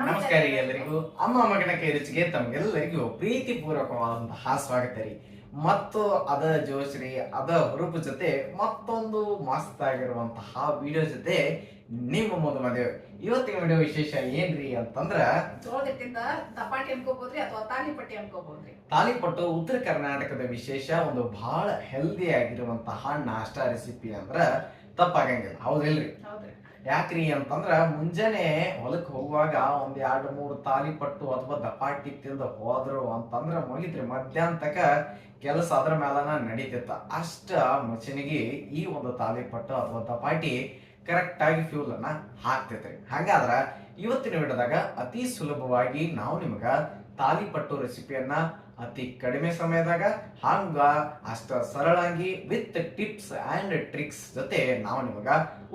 ನಮಸ್ಕಾರ ರೀ ಎಲ್ಲರಿಗೂ. ಅಮ್ಮ ಮಗನ ಕೈ ರುಚಿಗೆ ತಮಗೆಲ್ಲರಿಗೂ ಪ್ರೀತಿ ಪೂರ್ವಕವಾದಂತಹ ಸ್ವಾಗತ ರೀ. ಮತ್ತು ಅದ ಜೋಶ್ರಿ ಅದ ಹುರುಪು ಜೊತೆ ಮತ್ತೊಂದು ಮಸ್ತ್ ಆಗಿರುವಂತಹ ವಿಡಿಯೋ ಜೊತೆ ನಿಮ್ಮ ಮೊದಲ ಮದುವೆ ಇವತ್ತಿನ ವಿಡಿಯೋ ವಿಶೇಷ ಏನ್ರಿ ಅಂತಂದ್ರ ಜೋಳದಿಂದ ದಪಾಟಿ ಅನ್ಕೋಬಹುದ್ರಿ ಅಥವಾ ತಾಲಿಪಟ್ಟಿ ಅನ್ಕೋಬಹುದ್ರಿ ತಾಲಿಪಟ್ಟು ಉತ್ತರ ಕರ್ನಾಟಕದ ವಿಶೇಷ ಒಂದು ಬಹಳ ಹೆಲ್ದಿ ಆಗಿರುವಂತಹ ನಾಷ್ಟಾ ರೆಸಿಪಿ ಅಂದ್ರ ತಪ್ಪಾಗಂಗಿಲ್ಲ. ಹೌದಿಲ್ರಿ ಹೌದ್ರಿ. ಯಾಕ್ರಿ ಅಂತಂದ್ರ ಮುಂಜಾನೆ ಹೊಲಕ್ಕೆ ಹೋಗುವಾಗ ಒಂದ್ ಎರಡ್ ಮೂರ್ ತಾಲಿಪಟ್ಟು ಅಥವಾ ದಪಾಟಿ ತಿಂದು ಹೋದ್ರು ಅಂತಂದ್ರ ಮುಗಿತ್ರಿ. ಮಧ್ಯಾಹ್ನ ತಕ ಕೆಲಸ ಅದ್ರ ಮೇಲನ ನಡೀತಿತ್ತ. ಅಷ್ಟ ಮನುಷ್ಯನಿಗೆ ಈ ಒಂದು ತಾಲಿಪಟ್ಟು ಅಥವಾ ದಪಾಟಿ ಕರೆಕ್ಟ್ ಆಗಿ ಫ್ಯೂಲ್ ಅನ್ನ ಹಾಕ್ತೈತ್ರಿ. ಹಂಗಾದ್ರ ಇವತ್ತಿನ ವಿಡಿಯೋದಾಗ ಅತಿ ಸುಲಭವಾಗಿ ನಾವು ನಿಮಗ ತಾಲಿಪಟ್ಟು ರೆಸಿಪಿಯನ್ನ ಅತಿ ಕಡಿಮೆ ಸಮಯದಾಗ ಹಂಗ ಅಷ್ಟ ಸರಳಾಗಿ ವಿತ್ ಟಿಪ್ಸ್ ಅಂಡ್ ಟ್ರಿಕ್ಸ್ ಜೊತೆ ನಾವು ನಿಮಗ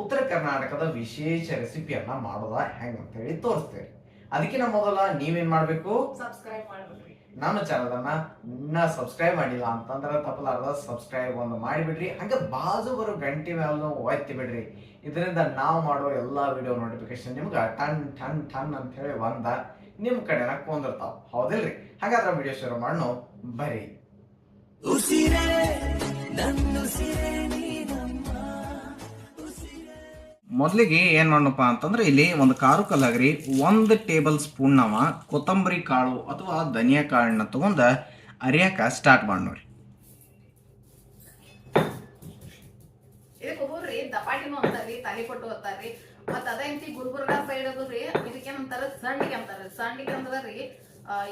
ಉತ್ತರ ಕರ್ನಾಟಕದ ವಿಶೇಷ ರೆಸಿಪಿಯನ್ನ ಮಾಡೋದ ಹೆಂಗ್ ಅಂತ ಹೇಳಿ ತೋರಿಸ್ತೇವೆ ಅದಕ್ಕಿಂತ ಮೊದಲ ನೀವೇನ್ ಮಾಡ್ಬೇಕು? ಸಬ್ಸ್ಕ್ರೈಬ್ ಮಾಡ್ಬೇಕು ನಮ್ಮ ಚಾನಲ್ ಅನ್ನ ಇನ್ನ ಸಬ್ಸ್ಕ್ರೈಬ್ ಮಾಡಿಲ್ಲ ಅಂತಂದ್ರ ತಪ್ಪಲಾರದ ಸಬ್ಸ್ಕ್ರೈಬ್ ಒಂದು ಮಾಡಿಬಿಡ್ರಿ. ಹಂಗೆ ಬಾಜು ಬರೋ ಗಂಟೆ ಮೇಲೆ ಒತ್ತಿ ಬಿಡ್ರಿ. ಇದರಿಂದ ನಾವು ಮಾಡೋ ಎಲ್ಲಾ ವಿಡಿಯೋ ನೋಟಿಫಿಕೇಶನ್ ನಿಮ್ಗೆ ಟನ್ ಟನ್ ಟನ್ ಅಂತ ಹೇಳಿ ಒಂದ ನಿಮ್ ಕಡೆನ ಕೊಂದಿರ್ತಾವ ಹೌದಿಲ್ರಿ? ಹಾಗಾದ್ರೆ ವಿಡಿಯೋ ಶುರು ಮಾಡೋಣ ಬರಿ. ಮೊದಲಿಗೆ ಏನ್ ಮಾಡಪ್ಪ ಅಂತಂದ್ರೆ ಇಲ್ಲಿ ಒಂದು ಕಾರು ಕಲ್ಲಾಗ್ರಿ, ಒಂದು ಟೇಬಲ್ ಸ್ಪೂನ್ ನಾವ ಕೊತ್ತಂಬರಿ ಕಾಳು ಅಥವಾ ಧನಿಯಾ ಕಾಳನ್ನ ತಗೊಂಡ ಅರಿಯಾಕ ಸ್ಟಾರ್ಟ್ ಮಾಡಿ ಇದಕ್ಕೆ ಒಬ್ಬೊಬ್ರಿ ದಪಾಟಿನೂ ಅದೇ ರೀತಿ ಗುಲ್ಬರ್ಗ ಸೈಡ್ ಅದು ರೀ. ಇದಕ್ಕೇನಂತಾರ ಸಂಡಿಗೆ ಅಂತಾರ. ಸಂಡಿಗೆ ಅಂದ್ರ ರೀ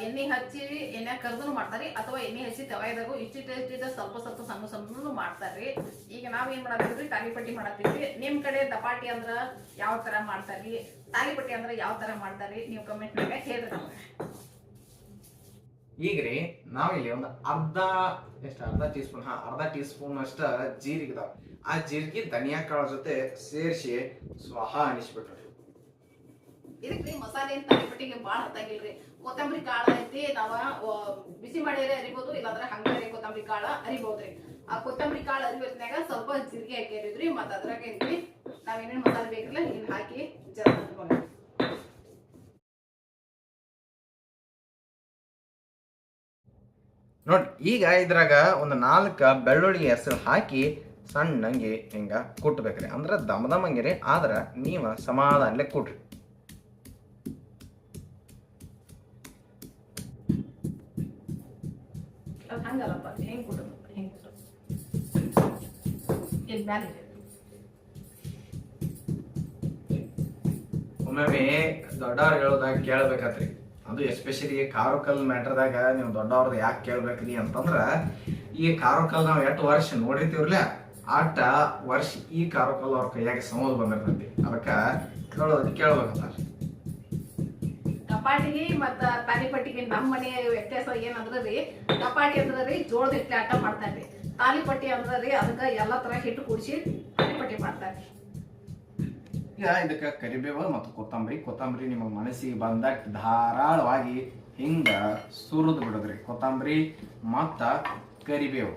ಎಣ್ಣೆ ಹಚ್ಚಿ ಎಣ್ಣೆ ಕರ್ದನು ಮಾಡ್ತಾರಿ, ಅಥವಾ ಎಣ್ಣೆ ಹಚ್ಚಿ ತವಾಯ್ದಾಗು ಇಷ್ಟಿಟ ಇಷ್ಟಿಟ ಸ್ವಲ್ಪ ಸ್ವಲ್ಪ ಸಣ್ಣ ಸಣ್ಣ ಮಾಡ್ತಾರ್ರಿ. ಈಗ ನಾವ್ ಏನ್ ಮಾಡತ್ತೀವ್ರಿ ತಾಲಿಪಟ್ಟಿ ಮಾಡತ್ತೀವಿ ನಿಮ್ ಕಡೆ ದಪಾಟಿ ಅಂದ್ರ ಯಾವ ತರ ಮಾಡ್ತಾರ್ರಿ? ತಾಲಿಪಟ್ಟಿ ಅಂದ್ರ ಯಾವ ತರ ಮಾಡ್ತಾರ್ರಿ? ನೀವು ಕಮೆಂಟ್ ನಾಗ ಹೇಳ್ರಿ ರೀ ನಾವಿಲ್ಲಿ ಒಂದು ಅರ್ಧ, ಎಷ್ಟು ಅರ್ಧ ಟೀ ಸ್ಪೂನ್ ಹಾ, ಅರ್ಧ ಟೀ ಸ್ಪೂನ್ ಅಷ್ಟ ಜೀರಿಗೆ ಇದಾವ. ಆ ಜೀರಿಗೆ ಧನಿಯಾ ಕಾಳ ಜೊತೆ ಸೇರಿಸಿ ಸ್ವಹ ಅನಿಸ್ಬಿಟ್ರಿ. ಇದಕ್ಕೆ ಮಸಾಲೆ ಅಂತ ಅನ್ಬಿಟ್ಟಿಗೆ ಬಾಳ ಹತ್ತಾಗಿಲ್ರಿ ಕೊತ್ತಂಬರಿ ಕಾಳ ಐತಿ ನಾವ ಬಿಸಿ ಮಾಡಿದ್ರೆ ಅರಿಬೋದು ಇಲ್ಲಾಂದ್ರೆ ಹಂಗಾರೆ ಕೊತ್ತಂಬರಿ ಕಾಳ ಅರಿಬೋದ್ರಿ. ಆ ಕೊತ್ತಂಬರಿ ಕಾಳ ಅರಿವತ್ನಾಗ ಸ್ವಲ್ಪ ಜೀರಿಗೆ ಹಾಕಿರಿದ್ರಿ ಮತ್ತ ಅದ್ರಾಗ ಏನ್ರಿ ನಾವ್ ಏನೇನ್ ಮಸಾಲೆ ಬೇಕಿಲ್ಲ ಇಲ್ಲಿ ಹಾಕಿ ಜರ ಹಚ್ಕೊಂಡ್ರಿ. ನೋಡಿ ಈಗ ಇದ್ರಾಗ ಒಂದು ನಾಲ್ಕು ಬೆಳ್ಳುಳ್ಳಿ ಹೆಸರು ಹಾಕಿ ಸಣ್ಣಂಗೆ ಹಿಂಗ ಕುಟ್ಬೇಕ್ರಿ. ಅಂದ್ರೆ ದಮ ದಮಂಗಿರಿ ಆದ್ರ ನೀವ ಸಮಾಧಾನಲೆ ಕುಟ್ರಿ. ಒಮ್ಮೊಮ್ಮೆ ದೊಡ್ಡವ್ರು ಹೇಳೋದಾಗ ಕೇಳ್ಬೇಕತ್ರಿ. ಅದು ಎಸ್ಪೆಷಲಿ ಕಾರುಕಲ್ ಮ್ಯಾಟ್ರದಾಗ ನೀವು ದೊಡ್ಡವ್ರದ್ದು ಯಾಕೆ ಕೇಳ್ಬೇಕ್ರಿ ಅಂತಂದ್ರ ಈ ಕಾರುಕಲ್ ನಾವು ಎಷ್ಟು ವರ್ಷ ನೋಡಿರ್ತೀವ್ರಲ್ಲ ಆಟ ವರ್ಷ ಈ ಕಾರಕಲ್ಲ ಅವ್ರ ಕೈಯಾಗ ಸಮೋದ್ ಬಂದಿರ್ತೈತಿ. ಅದಕ್ಕ ಕೇಳೋದು ಕೇಳ್ಬೇಕಂತಾರೆ ಕಪಾಟಿಗೆ ಮತ್ತ ತಾಲಿಪಟ್ಟಿಗೆ ನಮ್ಮ ಮನೆ ವ್ಯತ್ಯಾಸ ಏನಂದ್ರ ರೀ ಕಪಾಟಿ ಅಂದ್ರ ರೀ ಜೋಳದ ಹಿಟ್ಲೆ ಆಟ ಮಾಡ್ತಾರ್ರಿ ತಾಲಿಪಟ್ಟಿ ಅಂದ್ರ ರೀ ಅದಕ್ಕ ಎಲ್ಲಾ ತರ ಹಿಟ್ಟು ಕೂಡಿಸಿ ತಾಲಿಪಟ್ಟಿ ಮಾಡ್ತಾರ್ರಿ ಈಗ ಇದಕ್ಕ ಕರಿಬೇವು ಮತ್ತು ಕೊತ್ತಂಬರಿ. ಕೊತ್ತಂಬರಿ ನಿಮ್ಮ ಮನಸ್ಸಿಗೆ ಬಂದಾಗ ಧಾರಾಳವಾಗಿ ಹಿಂಗ ಸುರಿದು ಬಿಡೋದ್ರಿ. ಕೊತ್ತಂಬರಿ ಮತ್ತ ಕರಿಬೇವು.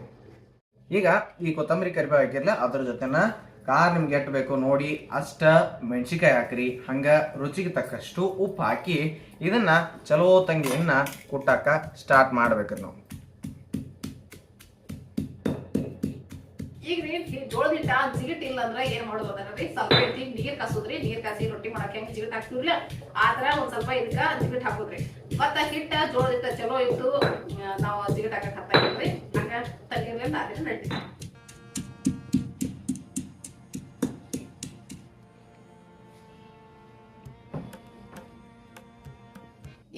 ಈಗ ಈ ಕೊತ್ತಂಬರಿ ಕರಿಬೇವು ಹಾಕಿರ್ಲ, ಅದ್ರ ಜೊತೆನ ಕಾರ್ ನಿಮ್ಗೆ ಎಟ್ ಬೇಕು ನೋಡಿ, ಅಷ್ಟ ಮೆಣಸಿಕಾಯಿ ಹಾಕ್ರಿ. ಹಂಗ ರುಚಿಗೆ ತಕ್ಕಷ್ಟು ಉಪ್ಪು ಹಾಕಿ ಇದನ್ನ ಚಲೋ ತಂಗಿಯನ್ನ ಕುಟ್ಟಾಕ ಸ್ಟಾರ್ಟ್ ಮಾಡ್ಬೇಕು ನಾವು. ಈಗ ಜೋಳದ ಹಿಟ್ಟ ಜಿಗಿಟ್ ಇಲ್ಲ ಅಂದ್ರೆ ಏನ್ ಮಾಡೋದು ಅದನ್ನ ರೀ? ಸ್ವಲ್ಪ ಐತಿ ನೀರ್ ಕಾಸುದ್ರಿ, ನೀರ್ ಕಾಸಿ ರೊಟ್ಟಿ ಮಾಡಕ್ ಹೆಂಗ್ ಜಿಗಿಟ್ ಹಾಕ್ತಿವ್ರಿ? ಆತರ ತರ ಒಂದ್ ಸ್ವಲ್ಪ ಇದಕ್ಕ ಜಿಗಿಟ್ ಹಾಕುದ್ರಿ. ಮತ್ತ ಹಿಟ್ಟ, ಜೋಳದ ಹಿಟ್ಟ ಚಲೋ ಇತ್ತು. ನಾವ್ ನಡ್ರಿ.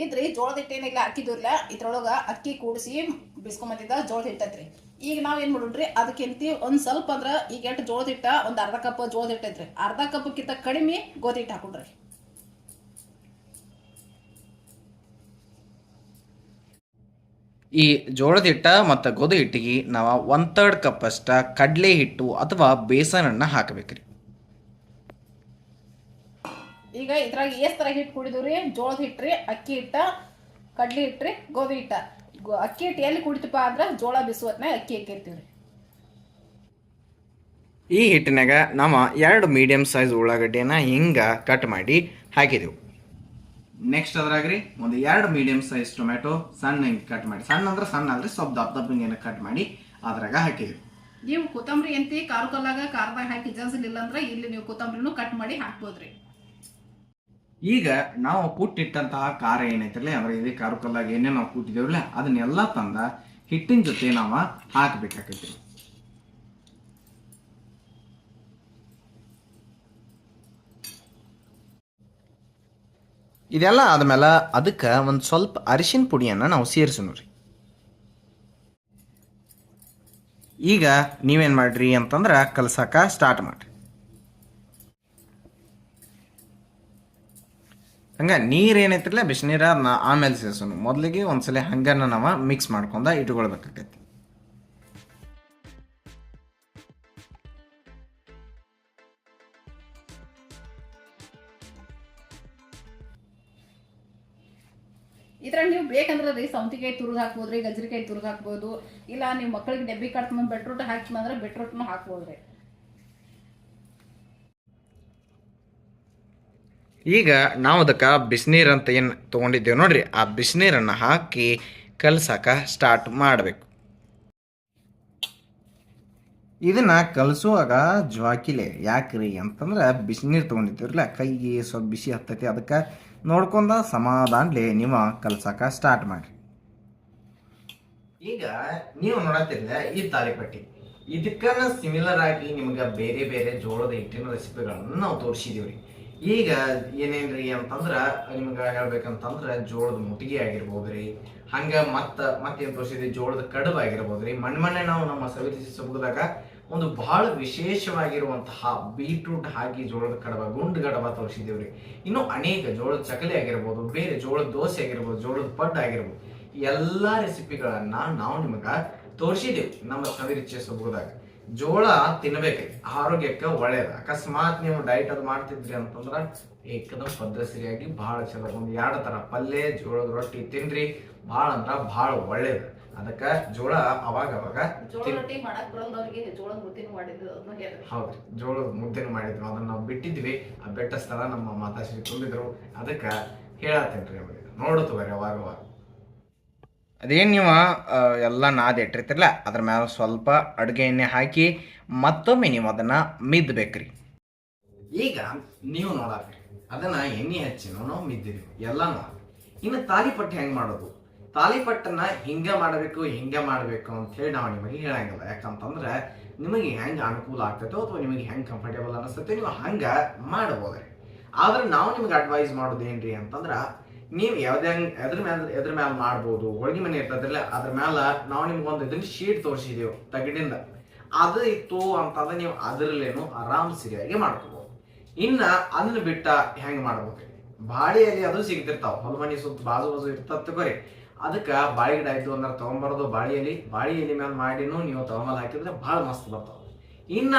ಇದ್ರಿ, ಜೋಳದ ಹಿಟ್ಟೇನಿಲ್ಲ ಏನಿಲ್ಲ ಹಾಕಿದ್ರಲ್ಲ ಇದ್ರೊಳಗ ಅಕ್ಕಿ ಕೂಡಿಸಿ ಬಿಸ್ಕೊಂಬಂದಿದ್ದ ಜೋಳದ ಹಿಟ್ಟತ್ರಿ. ಈಗ ನಾವ್ ಏನ್ ಮಾಡೋಣ್ರಿ ಅದಕ್ಕಿಂತ ಒಂದ್ ಸ್ವಲ್ಪ ಅಂದ್ರ ಈಗ ಎಷ್ಟು ಜೋಳದ ಹಿಟ್ಟ, ಒಂದ್ ಅರ್ಧ ಕಪ್ ಜೋಳದ ಹಿಟ್ಟೈತ್ರಿ. ಅರ್ಧ ಕಪ್ಕಿಂತ ಕಡಿಮೆ ಗೋಧಿ ಹಿಟ್ಟು ಹಾಕೊಂಡ್ರಿ. ಈ ಜೋಳದ ಹಿಟ್ಟ ಮತ್ತು ಗೋಧಿ ಹಿಟ್ಟಿಗೆ ನಾವು ಒನ್ ತರ್ಡ್ ಕಪ್ ಅಷ್ಟ ಕಡಲೆ ಹಿಟ್ಟು ಅಥವಾ ಬೇಸನನ್ನ ಹಾಕಬೇಕ್ರಿ. ಈಗ ಇದ್ರಾಗ ಎಷ್ಟು ತರ ಹಿಟ್ಟು ಕುಡಿದ್ರಿ? ಜೋಳದ ಹಿಟ್ಟ್ರಿ ಅಕ್ಕಿ ಹಿಟ್ಟ ಕಡ್ಲಿ ಹಿಟ್ಟ್ರಿ ಗೋಧಿ ಹಿಟ್ಟ. ಅಕ್ಕಿ ಹಿಟ್ಟು ಎಲ್ಲಿ ಕುಡಿತಪ್ಪ ಅಂದ್ರೆ ಜೋಳ ಬಿಸುವತ್ನಾಗ ಅಕ್ಕಿ ಹಾಕಿರ್ತೀವ್ರಿ. ಈ ಹಿಟ್ಟಿನಾಗ ನಾವು ಎರಡು ಮೀಡಿಯಂ ಸೈಜ್ ಉಳ್ಳಾಗಡ್ಡೆಯನ್ನು ಹಿಂಗೆ ಕಟ್ ಮಾಡಿ ಹಾಕಿದೆವು. ನೆಕ್ಸ್ಟ್ ಅದ್ರಾಗ್ರಿ ಒಂದು ಎರಡು ಮೀಡಿಯಂ ಸೈಜ್ ಟೊಮೆಟೊ ಸಣ್ಣ ಹಿಂಗೆ ಕಟ್ ಮಾಡಿ. ಸಣ್ಣ ಅಂದ್ರೆ ಸಣ್ಣ ಅಲ್ರಿ ಸ್ವಲ್ಪ ದಪ್ಪ ದಪ್ಪ ಹಿಂಗೆ ಕಟ್ ಮಾಡಿ ಅದ್ರಾಗ ಹಾಕಿದ್ರಿ ನೀವು ಕೊತ್ತಂಬರಿ ಎಂತಿ ಕಾರು ಕಲ್ಲಾಗ ಖಾರದಾಗ ಹಾಕಿ ಜಲ್ಸಲಿಲ್ಲ ಅಂದ್ರೆ ಇಲ್ಲಿ ನೀವು ಕೊತ್ತಂಬರಿನೂ ಕಟ್ ಮಾಡಿ ಹಾಕ್ಬೋದ್ರಿ. ಈಗ ನಾವು ಕುಟ್ಟಿಟ್ಟಂತಹ ಖಾರ ಏನೈತಿರಲಿ ಅಂದ್ರೆ ಇದೇ ಕಾರು ಕಲ್ಲಾಗ ಏನೇ ನಾವು ಕೂಟಿದೇವ್ರಲ್ಲ ಅದನ್ನೆಲ್ಲ ತಂದ ಹಿಟ್ಟಿನ ಜೊತೆ ನಾವು ಹಾಕ್ಬೇಕಾಕೈತಿ ಇದೆಲ್ಲ ಆದಮೇಲೆ ಅದಕ್ಕೆ ಒಂದು ಸ್ವಲ್ಪ ಅರಿಶಿನ ಪುಡಿಯನ್ನು ನಾವು ಸೇರಿಸೋಣ ರೀ ಈಗ ನೀವೇನು ಮಾಡ್ರಿ ಅಂತಂದ್ರೆ ಕಲಸಕ್ಕೆ ಸ್ಟಾರ್ಟ್ ಮಾಡಿರಿ. ಹಂಗೆ ನೀರು ಏನೈತಿರಲ್ಲ ಬಿಸಿನೀರ ಆಮೇಲೆ ಸೇರಿಸೋಣ. ಮೊದಲಿಗೆ ಒಂದ್ಸಲ ಹಂಗನ್ನು ನಾವು ಮಿಕ್ಸ್ ಮಾಡ್ಕೊಂಡ ಇಟ್ಕೊಳ್ಬೇಕಾಕೈತಿ ಇದ್ರಾಗ ನೀವು ಬೇಕಂದ್ರೆ ರೀ ಸೌತಿಕಾಯಿ ತುರ್ದು ಹಾಕ್ಬೋದ್ರಿ ಗಜ್ರಿಕಾಯಿ ತುರ್ದು ಹಾಕ್ಬೋದು ಇಲ್ಲ ನೀವು ಮಕ್ಕಳಿಗೆ ಡಬ್ಬಿ ಹಾಕಿ ಬೆಟ್ರೋಟ್ ಬೆಟ್ರೂಟ್ನು ಬೆಟ್ರೋಟ್ನು ಹಾಕ್ಬೋದ್ರಿ. ಈಗ ನಾವು ಅದಕ್ಕೆ ಬಿಸಿನೀರು ಅಂತ ಏನು ತೊಗೊಂಡಿದ್ದೇವೆ ನೋಡ್ರಿ ಆ ಬಿಸಿನೀರನ್ನು ಹಾಕಿ ಕಲ್ಸಾಕ ಸ್ಟಾರ್ಟ್ ಮಾಡಬೇಕು. ಇದನ್ನ ಕಲಸುವಾಗ ಜ್ವಾಕಿಲೆ ಯಾಕ್ರಿ ಅಂತಂದ್ರೆ ಬಿಸಿನೀರು ತೊಗೊಂಡಿದ್ದೀರಲ್ಲ ಕೈಗೆ ಸ್ವಲ್ಪ ಬಿಸಿ ಹತ್ತೈತಿ ಅದಕ್ಕೆ ನೋಡ್ಕೊಂಡ ಸಮಾಧಾನ್ಲೆ ನಿಮ್ಮ ಕಲ್ಸಕ ಸ್ಟಾರ್ಟ್ ಮಾಡಿರಿ. ಈಗ ನೀವು ನೋಡತ್ತಿರ್ಲ ಈ ತಾಲಿಪಟ್ಟಿ ಇದಕ್ಕನ್ನ ಸಿಮಿಲರ್ ಆಗಿ ನಿಮ್ಗೆ ಬೇರೆ ಬೇರೆ ಜೋಳದ ಹಿಟ್ಟಿನ ರೆಸಿಪಿಗಳನ್ನು ನಾವು ತೋರಿಸಿದೀವ್ರಿ. ಈಗ ಏನೇನ್ರಿ ಅಂತಂದ್ರೆ, ನಿಮ್ಗೆ ಹೇಳ್ಬೇಕಂತಂದ್ರೆ ಜೋಳದ ಮುಟ್ಟಿಗೆ ಆಗಿರ್ಬೋದು ರೀ ಹಂಗ ಮತ್ತೆ ಮತ್ತೇನು ತೋರಿಸಿದ್ವಿ? ಜೋಳದ ಕಡುಬು ಆಗಿರ್ಬೋದು ರೀ ಮಣ್ಣೆ ನಾವು ನಮ್ಮ ಸವಿತಿ ಸಬುದಾಗ ಒಂದು ಬಹಳ ವಿಶೇಷವಾಗಿರುವಂತಹ ಬೀಟ್ರೂಟ್ ಹಾಕಿ ಜೋಳದ ಕಡಬ, ಗುಂಡು ಕಡಬ ತೋರಿಸಿದೀವ್ರಿ ಇನ್ನು ಅನೇಕ ಜೋಳದ ಚಕಲಿ ಆಗಿರ್ಬೋದು, ಬೇರೆ ಜೋಳದ ದೋಸೆ ಆಗಿರ್ಬೋದು, ಜೋಳದ ಪಡ್ಡ ಆಗಿರ್ಬೋದು ಎಲ್ಲ ರೆಸಿಪಿಗಳನ್ನ ನಾವು ನಿಮಗೆ ತೋರಿಸಿದೀವಿ ನಮ್ಮ ಸವಿರುಚಿಯ ಸೊಬಗದಾಗ ಜೋಳ ತಿನ್ಬೇಕು ಆರೋಗ್ಯಕ್ಕೆ ಒಳ್ಳೇದು. ಅಕಸ್ಮಾತ್ ನೀವು ಡೈಟ್ ಅದು ಮಾಡ್ತಿದ್ರಿ ಅಂತಂದ್ರ ಏಕದಮ್ ಪದ್ಧತಿಯಾಗಿ ಬಹಳ ಚಲೋ ಒಂದು ಎರಡು ತರ ಪಲ್ಯ ಜೋಳದ ರೊಟ್ಟಿ ತಿನ್ರಿ ಬಹಳ ಅಂದ್ರ ಬಹಳ ಒಳ್ಳೇದು. ಅದಕ್ಕ ಜೋಳ ಅವಾಗ ಅವಾಗ ಹೌದ್ರಿ ಜೋಳದ ಮುದ್ದೆನ ಮಾಡಿದ್ರು. ಅದನ್ನ ನಾವು ಬಿಟ್ಟಿದ್ವಿ. ಆ ಬೆಟ್ಟ ಸ್ಥಳ ನಮ್ಮ ಮಾತಾಶ್ರೀ ತುಂಬಿದ್ರು. ಅದಕ್ಕ ಹೇಳತ್ತೇನ್ರಿ ಅವ್ರಿಗೆ. ನೋಡುತ್ತ ಬರ್ರಿ ಅವಾಗ ಅವಾಗ. ಅದೇನು ನೀವು ಎಲ್ಲ ನಾದಿ ಇಟ್ಟಿರ್ತಿರಲ್ಲ ಅದ್ರ ಮ್ಯಾಲ ಸ್ವಲ್ಪ ಅಡುಗೆ ಎಣ್ಣೆ ಹಾಕಿ ಮತ್ತೊಮ್ಮೆ ನೀವು ಅದನ್ನ ಮಿದ್ಬೇಕ್ರಿ. ಈಗ ನೀವು ನೋಡಾಕ್ರಿ. ಅದನ್ನ ಎಣ್ಣೆ ಹಚ್ಚಿ ನಾವು ಮಿದ್ದಿರಿ ಎಲ್ಲಾನು ಇನ್ನು ತಾಲಿಪಟ್ಟಿ ಹೆಂಗ್ ಮಾಡೋದು? ತಾಲಿಪಟ್ಟನ್ನ ಹಿಂಗೆ ಮಾಡಬೇಕು ಹಿಂಗೆ ಮಾಡಬೇಕು ಅಂತ ಹೇಳಿ ನಾವು ನಿಮಗೆ ಹೇಳಂಗಿಲ್ಲ. ಯಾಕಂತಂದ್ರೆ ನಿಮಗೆ ಹೆಂಗೆ ಅನುಕೂಲ ಆಗ್ತೈತೋ ಅಥವಾ ನಿಮಗೆ ಹೆಂಗೆ ಕಂಫರ್ಟೇಬಲ್ ಅನಿಸ್ತೈತೆ ನೀವು ಹಂಗ ಮಾಡಬಹುದ್ರಿ ಆದ್ರೆ ನಾವು ನಿಮ್ಗೆ ಅಡ್ವೈಸ್ ಮಾಡೋದು ಏನ್ರಿ ಅಂತಂದ್ರೆ ನೀವು ಯಾವ್ದೇ ಎದ್ರ ಮೇಲೆ ಎದ್ರ ಮೇಲೆ ಮಾಡ್ಬೋದು, ಹೋಳಿಗೆ ಮನೆ ಇರ್ತದ್ರಲ್ಲ ಅದ್ರ ಮೇಲೆ ನಾವು ನಿಮ್ಗೆ ಒಂದು ಇದನ್ನ ಶೀಟ್ ತೋರಿಸಿದೀವಿ, ತಗಡಿಂದ. ಅದು ಇತ್ತು ಅಂತಂದ್ರೆ ನೀವು ಅದರಲ್ಲೇನು ಆರಾಮ್ ಸರಿಯಾಗಿ ಮಾಡ್ಕೋಬಹುದು ಇನ್ನ ಅದನ್ನ ಬಿಟ್ಟ ಹೆಂಗ್ ಮಾಡ್ಬೇಕು ಬಾಳಿ ಅದು ಸಿಗ್ತಿರ್ತಾವ. ಹೊಲಮನಿ ಸುತ್ತ ಬಾಜು ಬಾಜು ಇರ್ತದ ತಗೋರಿ. ಅದಕ್ಕ ಬಾಳೆ ಗಿಡ ಆಯಿತು ಅಂದ್ರೆ ತಗೊಂಬರೋದು ಬಾಳೆ ಎಲೆ. ಬಾಳೆ ಎಲೆ ಮೇಲೆ ಮಾಡಿನೂ ನೀವು ತಗೊಂಬಲ್ ಹಾಕಿದ್ರೆ ಬಹಳ ಮಸ್ತ್ ಬರ್ತಾವೆ. ಇನ್ನ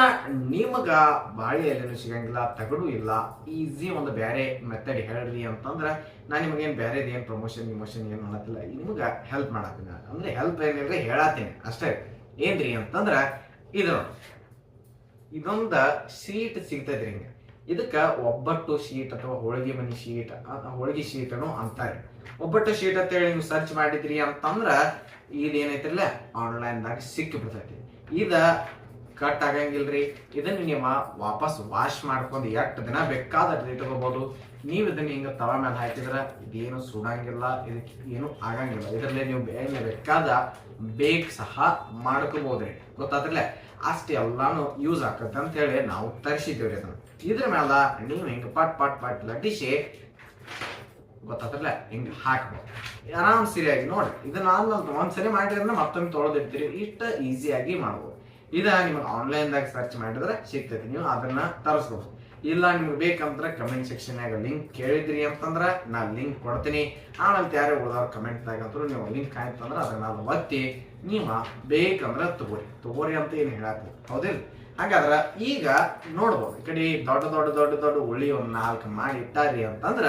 ನಿಮಗೆ ಬಾಳೆ ಎಲೆನೂ ಸಿಗಂಗಿಲ್ಲ, ತಗಡು ಇಲ್ಲ. ಈಸಿ ಒಂದು ಬೇರೆ ಮೆಥಡ್ ಹೇಳ್ರಿ ಅಂತಂದ್ರೆ ನಾನು ನಿಮಗೇನು ಬೇರೆ ಏನು ಪ್ರಮೋಷನ್ ಇಮೋಷನ್ ಏನು ಮಾಡತ್ತಿಲ್ಲ. ನಿಮ್ಗೆ ಹೆಲ್ಪ್ ಮಾಡತ್ತೀನಿ ಅಂದ್ರೆ ಹೆಲ್ಪ್ ಏನಿಲ್ಲ ಹೇಳತ್ತೀನಿ ಅಷ್ಟೇ. ಏನ್ರಿ ಅಂತಂದ್ರೆ ಇದು ಇದೊಂದು ಶೀಟ್ ಸಿಗ್ತೈತ್ರಿ ಹಿಂಗೆ. ಇದಕ್ಕ ಒಬ್ಬಟ್ಟು ಶೀಟ್ ಅಥವಾ ಹೋಳಿಗೆ ಮನಿ ಶೀಟ್ ಹೋಳಿಗೆ ಶೀಟ್ ಅನ್ನು ಅಂತಾರೆ ಒಬ್ಬಟ್ಟು ಶೀಟ್ ಅಂತ ಹೇಳಿ ನೀವು ಸರ್ಚ್ ಮಾಡಿದ್ರಿ ಅಂತಂದ್ರ ಇದೇನೈತಿರಲ್ಲ ಆನ್ಲೈನ್ದಾಗ ಸಿಕ್ಕಿ ಬಿಡ್ತೈತಿ ಇದ ಕಟ್ ಆಗಂಗಿಲ್ರಿ. ಇದನ್ನ ನೀವು ವಾಪಸ್ ವಾಶ್ ಮಾಡ್ಕೊಂಡು ಎಷ್ಟು ದಿನ ಬೇಕಾದ್ರೆ ಇಟ್ಕೋಬಹುದು ನೀವು ಇದನ್ನ ಹಿಂಗೆ ತವ ಮೇಲೆ ಹಾಕಿದ್ರ ಇದೇನು ಸುಡಂಗಿಲ್ಲ ಇದಕ್ಕೆ ಏನು ಆಗಂಗಿಲ್ಲ. ಇದರಲ್ಲಿ ನೀವು ಬೇರೆ ಬೇಕಾದ ಬೇಕ್ ಸಹ ಮಾಡ್ಕೋಬಹುದ್ರಿ ಗೊತ್ತಾದ್ರಲ್ಲೇ ಅಷ್ಟು ಎಲ್ಲಾನು ಯೂಸ್ ಆಕತ್ತೆ ಅಂತ ಹೇಳಿ ನಾವು ತರಿಸಿದ್ದೇವ್ರಿ ಅದನ್ನ. ಇದ್ರ ಮೇಲೆ ನೀವು ಹಿಂಗ ಪಟ್ ಪಟ್ ಪಟ್ ಲಟ್ಟಿಸಿ ಗೊತ್ತಾದ್ರಲ್ಲ ಹಿಂಗ ಹಾಕ್ಬೋದು. ಆರಾಮ್ ಸರಿಯಾಗಿ ನೋಡಿ, ಇದನ್ನ ಒಂದ್ಸರಿ ಮಾಡಿದ್ರೆ ಮತ್ತೊಮ್ಮೆ ತೊಳೆದಿರ್ತೀರಿ. ಇಷ್ಟ ಈಸಿಯಾಗಿ ಮಾಡ್ಬೋದು. ಇದ ನಿಮಗೆ ಆನ್ಲೈನ್ದಾಗ ಸರ್ಚ್ ಮಾಡಿದ್ರೆ ಸಿಗ್ತೈತಿ. ನೀವು ಅದನ್ನ ತರಿಸ್ಬೋದು. ಇಲ್ಲ ನಿಮ್ಗೆ ಬೇಕಂದ್ರೆ ಕಮೆಂಟ್ ಸೆಕ್ಷನ್ಯಾಗ ಲಿಂಕ್ ಕೇಳಿದ್ರಿ ಅಂತಂದ್ರ ನಾ ಲಿಂಕ್ ಕೊಡ್ತೀನಿ. ಆಮೇಲೆ ಯಾರೇ ಉಳಿದವ್ರ ಕಮೆಂಟ್ದಾಗ ಅಂತೂ ನೀವು ಲಿಂಕ್ ಆಯ್ತಂದ್ರೆ ಅದನ್ನ ನಾನು ಒತ್ತಿ ನೀವು ಬೇಕಂದ್ರೆ ತಗೋರಿ. ತಗೋರಿ ಅಂತ ಏನು ಹೇಳತ್ತೀವಿ ಹೌದಿಲ್ಲ ಹಾಗಾದ್ರ ಈಗ ನೋಡ್ಬೋದು. ಈ ಕಡೆ ದೊಡ್ಡ ದೊಡ್ಡ ದೊಡ್ಡ ದೊಡ್ಡ ಉಳಿ ಒಂದ್ ನಾಲ್ಕು ಮಾಡಿ ಇಟ್ಟಾರಿ ಅಂತಂದ್ರ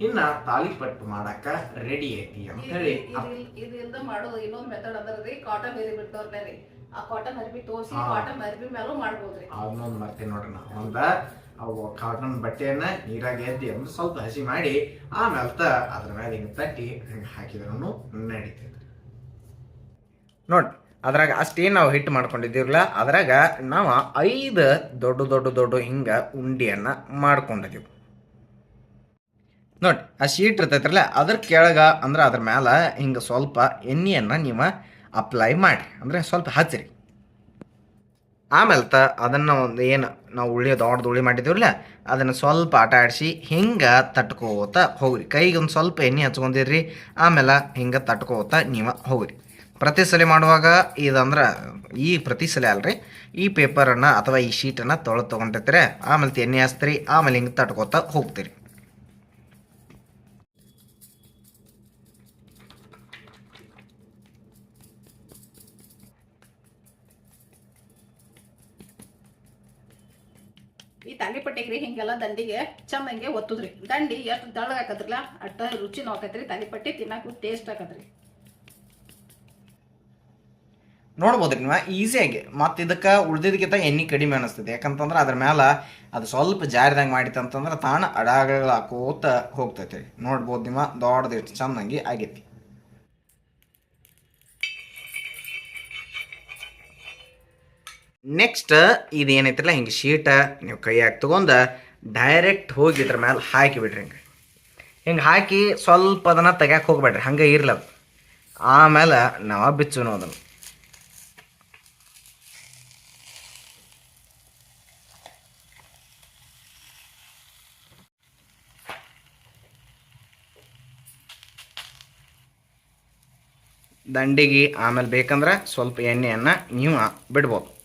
ಇನ್ನ ತಾಲಿಪಟ್ಟು ಮಾಡಕ ರೆಡಿ ಐತಿ ಅಂತ ಹೇಳಿ. ಇದರಿಂದ ಮಾಡೋದು. ಇನ್ನೊಂದ್ ಮೆಥಡ್ ಅದರಿ ಕಾಟನ್ ಬೇರೆ ಬಿಟ್ಟವ್ರ ಆ ಕಾಟನ್ ಅರಿಬಿ ತೋರಿಸಿ. ಕಾಟನ್ ಅರಿಬಿ ಮೇಲೂ ಮಾಡ್ಬೋದ್ರಿ ಅವನೊಂದು ಮರ್ತೇನೆ ನೋಡ್ರಿ ನಾ ಒಂದ ಅವು ಕಾಟನ್ ಬಟ್ಟೆಯನ್ನ ನೀರಾಗೆ ಎದ್ದಿ ಅಂದ್ರೆ ಸ್ವಲ್ಪ ಹಸಿ ಮಾಡಿ ಆಮೇಲೆ ತ ಅದ್ರ ಮೇಲೆ ಹಿಂಗೆ ತಟ್ಟಿ ಹಿಂಗೆ ಹಾಕಿದ್ರೂ ನಡೀತೈತೆ. ನೋಡಿ ಅದ್ರಾಗ ಅಷ್ಟೇನು ನಾವು ಹಿಟ್ಟು ಮಾಡ್ಕೊಂಡಿದ್ದೀವಲ್ಲ ಅದ್ರಾಗ ನಾವು ಐದು ದೊಡ್ಡ ದೊಡ್ಡ ದೊಡ್ಡ ಹಿಂಗೆ ಉಂಡಿಯನ್ನು ಮಾಡ್ಕೊಂಡಿದ್ದೀವಿ ನೋಡಿ, ಆ ಶೀಟ್ ಇರ್ತೈತ್ರಲ್ಲ, ಅದ್ರ ಕೆಳಗೆ ಅಂದ್ರೆ ಅದ್ರ ಮೇಲೆ ಹಿಂಗೆ ಸ್ವಲ್ಪ ಎಣ್ಣೆಯನ್ನು ನೀವು ಅಪ್ಲೈ ಮಾಡಿ ಅಂದರೆ ಸ್ವಲ್ಪ ಹಚ್ಚಿರಿ ಆಮೇಲೆ ತ ಅದನ್ನು ಒಂದು ಏನು ನಾವು ಉಳ್ಳಿ ದೊಡ್ಡದು ಉಳಿ ಮಾಡಿದ್ದೀವಲ್ಲ ಅದನ್ನು ಸ್ವಲ್ಪ ಆಟ ಆಡಿಸಿ ಹಿಂಗೆ ತಟ್ಕೋತ ಹೋಗ್ರಿ. ಕೈಗೆ ಒಂದು ಸ್ವಲ್ಪ ಎಣ್ಣೆ ಹಚ್ಕೊಂಡಿರ್ರಿ, ಆಮೇಲೆ ಹಿಂಗೆ ತಟ್ಕೋತ ನೀವು ಹೋಗ್ರಿ. ಪ್ರತಿ ಸಲ ಮಾಡುವಾಗ ಇದಂದ್ರೆ ಈ ಪ್ರತಿ ಸಲ ಅಲ್ರಿ, ಈ ಪೇಪರನ್ನು ಅಥವಾ ಈ ಶೀಟನ್ನು ತೊಳೆದು ತೊಗೊಂಡಿರ್ತೀರಿ ಆಮೇಲೆ ಎಣ್ಣೆ ಹಚ್ತೀರಿ, ಆಮೇಲೆ ಹಿಂಗೆ ತಟ್ಕೋತ ಹೋಗ್ತೀರಿ. ತಾಲಿಪಟ್ಟಿಗೆ ರೀ ಹಿಂಗೆಲ್ಲ ದಂಡಿಗೆ ಚಂದಂಗೆ ಒತ್ತದ್ರಿ. ದಂಡಿ ಎಷ್ಟು ತೆಳ್ಳಗ ಹಾಕದ್ರಲ್ಲ ಅಟ್ಟ ರುಚಿ ನೋಕತ್ರಿ ತಾಲಿಪಟ್ಟಿ ತಿನ್ನಕ್ಕೂ ಟೇಸ್ಟ್ ಆಕತ್ರಿ ನೋಡ್ಬೋದು ನೀವು ಈಸಿಯಾಗಿ ಮತ್ತು ಇದಕ್ಕೆ ಉಳ್ದಿದ್ದಕ್ಕಿಂತ ಎಣ್ಣೆ ಕಡಿಮೆ ಅನಿಸ್ತದೆ ಯಾಕಂತಂದ್ರೆ ಅದ್ರ ಮೇಲೆ ಅದು ಸ್ವಲ್ಪ ಜಾರಿದಂಗೆ ಮಾಡಿತ್ತು ಅಂತಂದ್ರೆ ತಾಣ ಅಡಾಗಳು ಹಾಕೋತ ಹೋಗ್ತೈತೆ ನೋಡ್ಬೋದು ನಿಮ್ಮ ದೊಡ್ಡದಿಷ್ಟು ಚೆನ್ನಾಗಿ ಆಗೈತಿ. ನೆಕ್ಸ್ಟ್ ಇದು ಏನೈತಿಲ್ಲ ಹಿಂಗೆ ಶೀಟ ನೀವು ಕೈಯಾಗಿ ತಗೊಂಡು ಡೈರೆಕ್ಟ್ ಹೋಗಿ ಇದ್ರ ಮೇಲೆ ಹಾಕಿ ಬಿಡ್ರಿ ಹಿಂಗೆ. ಹಿಂಗೆ ಹಾಕಿ ಸ್ವಲ್ಪ ಅದನ್ನು ತೆಗ್ಯಾಕೆ ಹೋಗ್ಬೇಡ್ರಿ, ಹಂಗೆ ಇರ್ಲದು. ಆಮೇಲೆ ನಾವು ಬಿಚ್ಚುನು ಅದನ್ನು. ದಂಡಿಗೆ ಆಮೇಲೆ ಬೇಕಂದ್ರೆ ಸ್ವಲ್ಪ ಎಣ್ಣೆಯನ್ನು ನೀವು ಬಿಡ್ಬೋದು.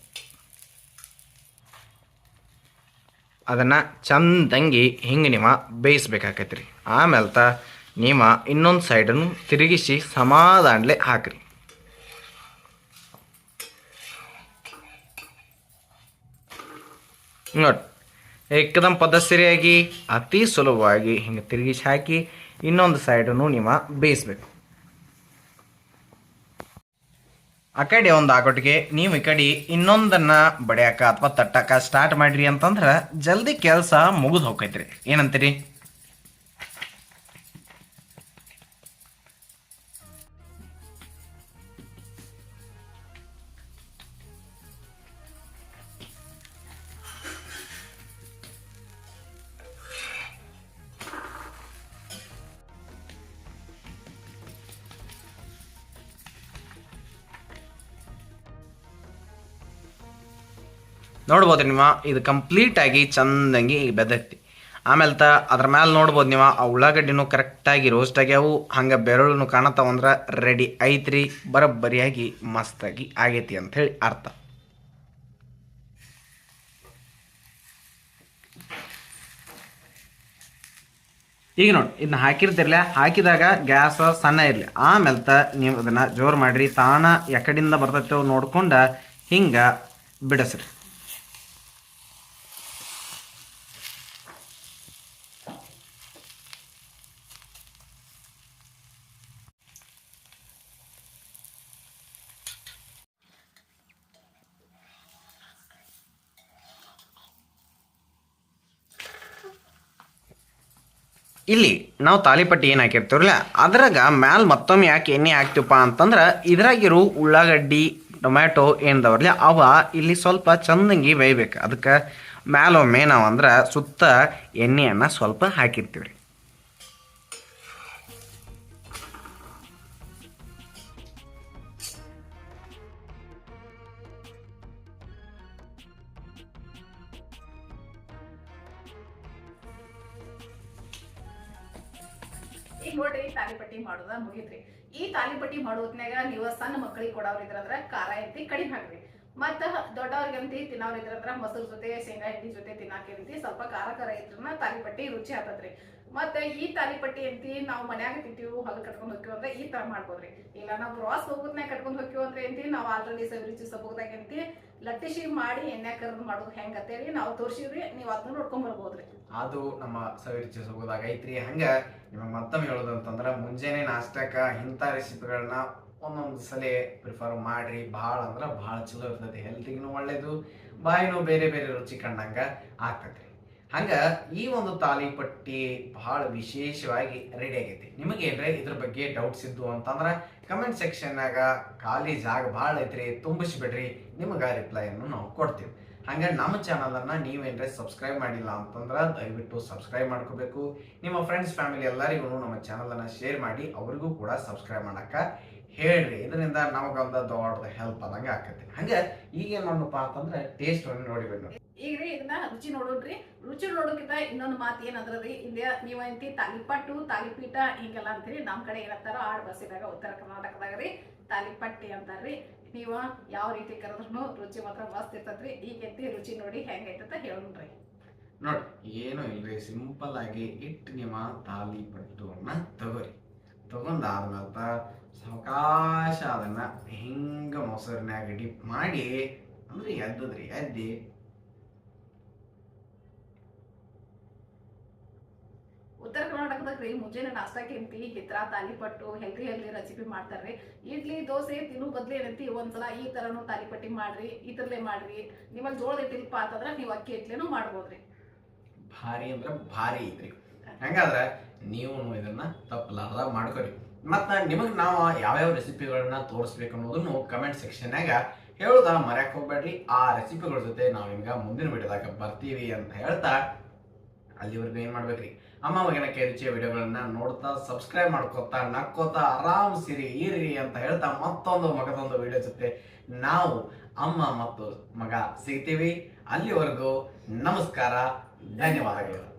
ಅದನ್ನು ಚಂದಂಗಿ ಹಿಂಗೆ ನೀವು ಬೇಯಿಸ್ಬೇಕಾಕೈತಿ ರೀ ಆಮೇಲೆ ತ ನೀವು ಇನ್ನೊಂದು ಸೈಡನ್ನು ತಿರುಗಿಸಿ ಸಮಾಧಾನಲೆ ಹಾಕ್ರಿ. ನೋಡಿ ಏಕದಮ್ ಪದಸರಿಯಾಗಿ ಅತಿ ಸುಲಭವಾಗಿ ಹಿಂಗೆ ತಿರುಗಿಸಿ ಹಾಕಿ ಇನ್ನೊಂದು ಸೈಡನ್ನು ನೀವು ಬೇಯಿಸ್ಬೇಕು. ಆ ಕಡೆ ಒಂದು ಆಗೋಟಿಗೆ ನೀವು ಈ ಕಡೆ ಇನ್ನೊಂದನ್ನ ಬಡಿಯಾಕ ಅಥವಾ ತಟ್ಟಕ ಸ್ಟಾರ್ಟ್ ಮಾಡ್ರಿ ಅಂತಂದ್ರೆ ಜಲ್ದಿ ಕೆಲಸ ಮುಗಿದು ಹೋಗ್ತೈತ್ರಿ. ಏನಂತೀರಿ? ನೋಡ್ಬೋದು ನೀವು, ಇದು ಕಂಪ್ಲೀಟಾಗಿ ಚಂದಂಗಿ ಬೆದಕ್ತಿ ಆಮೇಲೆ ತ ಅದ್ರ ಮೇಲೆ ನೋಡ್ಬೋದು ನೀವು, ಆ ಉಳ್ಳಾಗಡ್ಡಿನೂ ಕರೆಕ್ಟಾಗಿ ರೋಸ್ಟ್ ಆಗ್ಯಾವು ಹಂಗೆ ಬೆರಳುನು ಕಾಣತ್ತಾವಂದ್ರೆ ರೆಡಿ ಐತ್ರಿ, ಬರೋಬ್ಬರಿಯಾಗಿ ಮಸ್ತಾಗಿ ಆಗೈತಿ ಅಂತ ಹೇಳಿ ಅರ್ಥ. ಈಗ ನೋಡಿ ಇದನ್ನ ಹಾಕಿರ್ತಿರ್ಲ ಹಾಕಿದಾಗ ಗ್ಯಾಸ್ ಸಣ್ಣ ಇರಲಿ. ಆಮೇಲೆ ತ ನೀವು ಅದನ್ನ ಜೋರು ಮಾಡಿರಿ ತಾಣ ಎಕಡಿಂದ ಬರ್ತೈತೆ ನೋಡ್ಕೊಂಡು ಹಿಂಗೆ ಬಿಡಸ್ರಿ. ಇಲ್ಲಿ ನಾವು ತಾಲಿಪಟ್ಟಿ ಏನು ಹಾಕಿರ್ತೀವಲ್ಲ ಅದ್ರಾಗ ಮ್ಯಾಲ ಮತ್ತೊಮ್ಮೆ ಯಾಕೆ ಎಣ್ಣೆ ಹಾಕ್ತೀವಪ್ಪ ಅಂತಂದ್ರೆ ಇದ್ರಾಗಿರೋ ಉಳ್ಳಾಗಡ್ಡಿ, ಟೊಮ್ಯಾಟೊ ಏನದವ್ರಲ್ಲ ಅವ ಇಲ್ಲಿ ಸ್ವಲ್ಪ ಚಂದಂಗಿ ಬೇಯ್ಬೇಕು. ಅದಕ್ಕೆ ಮ್ಯಾಲೊಮ್ಮೆ ನಾವು ಅಂದ್ರೆ ಸುತ್ತ ಎಣ್ಣೆಯನ್ನು ಸ್ವಲ್ಪ ಹಾಕಿರ್ತೀವಿ ರೀ ನೋಡ್ರಿ ತಾಲಿಪಟ್ಟಿ ಮಾಡೋದ ಮುಗಿತ್ರಿ. ಈ ತಾಲಿಪಟ್ಟಿ ಮಾಡೋ ಹೊತ್ನ್ಯಾಗ ನೀವು ಸಣ್ಣ ಮಕ್ಕಳಿಗೆ ಕೊಡೋರಿದ್ರಂದ್ರ ಖಾರ ಐತಿ ಕಡಿಮೆ ಹಾಕ್ರಿ. ಮತ್ತ ದೊಡ್ಡವ್ರಿಗಂತಿ ತಿನ್ನೋರ್ ಇದ್ರಂದ್ರ ಮೊಸರು ಜೊತೆ, ಶೇಂಗಾ ಹಿಂಡಿ ಜೊತೆ ತಿನ್ನಾಕಂತಿ ಸ್ವಲ್ಪ ಖಾರ ಖಾರ ಇದ್ರನ್ನ ತಾಲಿಪಟ್ಟಿ ರುಚಿ ಆಗ್ತದ್ರಿ ಮತ್ತೆ ಈ ತಾಲಿಪಟ್ಟಿ ಅಂತಿ, ನಾವು ಮನ್ಯಾಗ ತಿಂತೀವಿ ಹೊಲ ಕಟ್ಕೊಂಡು ಹೋಗ್ತೀವಿ ಅಂದ್ರೆ ಈ ತರ ಮಾಡ್ಬೋದ್ರಿ. ಇಲ್ಲ ನಾವು ಪ್ರವಾಸ ಹೋಗೋದ್ನಾಗ ಕಟ್ಕೊಂಡು ಹೋಗ್ತೀವಿ ಅಂದ್ರೆ ಎಂತಿ ನಾವು ಆಲ್ರೆಡಿ ಸವಿರುಚಿ ಸಬೋಗದಾಗ ಎಂತಿ ಲಟ್ಟಿಸಿ ಮಾಡಿ ಎಣ್ಣೆ ಕರ್ದು ಮಾಡೋದು ಹೆಂಗ್ ಅಂತೇಳಿ ನಾವು ತೋರ್ಸಿವ್ರಿ, ನೀವು ಅದನ್ನ ನೋಡ್ಕೊಂಡ್ ಬರ್ಬೋದ್ರಿ. ಅದು ನಮ್ಮ ಸವಿರುಚಿ ಸಬೋದಾಗ ಐತ್ರಿ. ಹಂಗ ನಿಮಗೆ ಮತ್ತೊಮ್ಮೆ ಹೇಳೋದು ಅಂತಂದ್ರೆ, ಮುಂಜಾನೆ ನಾಷ್ಟಕ್ಕ ಇಂಥ ರೆಸಿಪಿಗಳನ್ನ ಒಂದೊಂದು ಸಲ ಪ್ರಿಫರ್ ಮಾಡ್ರಿ. ಭಾಳ ಅಂದ್ರೆ ಭಾಳ ಚಲೋ ಇರ್ತೈತಿ. ಹೆಲ್ತಿಗೂ ಒಳ್ಳೇದು, ಬಾಯಿನೂ ಬೇರೆ ಬೇರೆ ರುಚಿ ಕಂಡಂಗ ಆಗ್ತೈತಿ ಹಂಗ ಈ ಒಂದು ತಾಲಿಪಟ್ಟಿ ಬಹಳ ವಿಶೇಷವಾಗಿ ರೆಡಿ ಆಗೈತಿ. ನಿಮಗೆ ಏನ್ರೆ ಇದ್ರ ಬಗ್ಗೆ ಡೌಟ್ಸ್ ಇದ್ದು ಅಂತಂದ್ರೆ ಕಮೆಂಟ್ ಸೆಕ್ಷನ್ನಾಗ ಖಾಲಿ ಜಾಗ ಭಾಳ ಐತ್ರಿ, ತುಂಬಿಸ್ಬಿಡ್ರಿ, ನಿಮಗೆ ರಿಪ್ಲೈಯನ್ನು ನಾವು ಕೊಡ್ತೀವಿ. ಹಂಗ ನಮ್ಮ ಚಾನಲನ್ನು ನೀವೇನ್ರೆ ಸಬ್ಸ್ಕ್ರೈಬ್ ಮಾಡಿಲ್ಲ ಅಂತಂದ್ರೆ ದಯವಿಟ್ಟು ಸಬ್ಸ್ಕ್ರೈಬ್ ಮಾಡ್ಕೋಬೇಕು. ನಿಮ್ಮ ಫ್ರೆಂಡ್ಸ್ ಫ್ಯಾಮಿಲಿ ಎಲ್ಲರಿಗೂ ನಮ್ಮ ಚಾನಲನ್ನು ಶೇರ್ ಮಾಡಿ ಅವರಿಗೂ ಕೂಡ ಸಬ್ಸ್ಕ್ರೈಬ್ ಮಾಡಕ್ಕ ಹೇಳ್ರಿ. ಇದರಿಂದ ನಮಗೊಂದು ದೊಡ್ಡ ಹೆಲ್ಪ್ ಆದಂಗೆ ಆಕೈತಿ ಹಂಗೆ ಈಗ ಏನು ಮಾಡಪ್ಪ ಅಂತಂದ್ರೆ ಟೇಸ್ಟ್ ನೋಡಿಬೇಕು ಈಗ ರೀ ಇದನ್ನ ರುಚಿ ನೋಡೋಣ್ರಿ ರುಚಿ ನೋಡೋಕ್ಕಿಂತ ಇನ್ನೊಂದು ಮಾತು ಏನಂದ್ರ ರೀ ಇಲ್ಲಿ ನೀವು ಅಂತಿ ತಾಲಿಪಟ್ಟು, ತಾಲಿಪೀಠ ಹಿಂಗೆಲ್ಲ ಅಂತೀರಿ ನಮ್ಮ ಕಡೆ ಏನಂತಾರ ಆಡ್ ಬಸ್ಸಿನಾಗ ಉತ್ತರ ಕರ್ನಾಟಕದಾಗ ರೀ, ತಾಲಿಪಟ್ಟಿ ಅಂತಾರ್ರಿ. ನೀವು ಯಾವ ರೀತಿ ಕರೆದ್ರೂ ರುಚಿ ಮಾತ್ರ ಮಸ್ತ್ ಇರ್ತದ್ರಿ ಈಗ ರುಚಿ ನೋಡಿ ಹೆಂಗೈತಂತ ಹೇಳೋಣ್ರಿ. ನೋಡಿ, ಏನು ಇಲ್ರಿ ಸಿಂಪಲ್ ಆಗಿ ಇಟ್ಟು ನಿಮ್ಮ ತಾಲಿಪಟ್ಟುವನ್ನ ತಗೋರಿ. ತಗೊಂಡಾದ್ಮೇಲೆ ಸಾವಕಾಶ ಅದನ್ನ ಹೆಂಗ ಮೊಸರಿನಾಗ ಡಿಪ್ ಮಾಡಿ, ಅಂದ್ರೆ ಎದ್ದದ್ರಿ, ಎದ್ದಿ ಉತ್ತರ ಕರ್ನಾಟಕದಾಗ ರೀ ಮುಂಜಾನೆ ನಾಷ್ಟಾಕ್ಕೆ ಅಂತಿ ಹಿತ್ರ, ತಾಲಿಪಟ್ಟು, ಹೆಲ್ದಿ ಹೆಲ್ದಿ ರೆಸಿಪಿ ಮಾಡ್ತಾರ್ರಿ. ಇಡ್ಲಿ, ದೋಸೆ, ತಿನ್ನು ಬದ್ಲಿ ಏನಂತಿ, ಒಂದ್ಸಲ ಈ ತರನು ತಾಲಿಪಟ್ಟಿ ಮಾಡ್ರಿ ತರಲೇ ಮಾಡ್ರಿ. ನಿಮ್ಮಲ್ಲಿ ಜೋಳದ ಇಟ್ಟಿಲ್ಪ ಅಂತಂದ್ರೆ ನೀವು ಅಕ್ಕಿ ಇಟ್ಲೇನು ಮಾಡ್ಬೋದ್ರಿ. ಭಾರಿ ಅಂದ್ರೆ ಭಾರಿ ಐತ್ರಿ. ಹಂಗಾದ್ರೆ ನೀವು ಇದನ್ನ ತಪ್ಪಲಾರ್ದ ಮಾಡ್ಕೊರಿ. ಮತ್ತ ನಿಮಗ್ ನಾವು ಯಾವ್ಯಾವ ರೆಸಿಪಿಗಳನ್ನ ತೋರಿಸ್ಬೇಕು ಅನ್ನೋದನ್ನು ಕಮೆಂಟ್ ಸೆಕ್ಷನ್ಯಾಗ ಹೇಳುದ ಮರ್ಯಾಕ್ ಹೋಗ್ಬೇಡ್ರಿ. ಆ ರೆಸಿಪಿಗಳ ಜೊತೆ ನಾವ್ ಹಿಂಗ ಮುಂದಿನ ವಿಡಿಯೋದಾಗ ಬರ್ತೀವಿ ಅಂತ ಹೇಳ್ತಾ ಅಲ್ಲಿವರೆಗೂ ಏನ್ ಮಾಡ್ಬೇಕ್ರಿ? ಅಮ್ಮ ಮಗನ ರುಚಿಯ ವಿಡಿಯೋಗಳನ್ನ ನೋಡ್ತಾ ಸಬ್ಸ್ಕ್ರೈಬ್ ಮಾಡ್ಕೋತಾ, ನಕ್ಕೋತಾ ಆರಾಮ್ ಸಿರಿ ಇರಿ ಅಂತ ಹೇಳ್ತಾ ಮತ್ತೊಂದು ಮಗದೊಂದು ವಿಡಿಯೋ ಜೊತೆ ನಾವು ಅಮ್ಮ ಮತ್ತು ಮಗ ಸಿಗ್ತೀವಿ. ಅಲ್ಲಿವರೆಗೂ ನಮಸ್ಕಾರ, ಧನ್ಯವಾದಗಳು.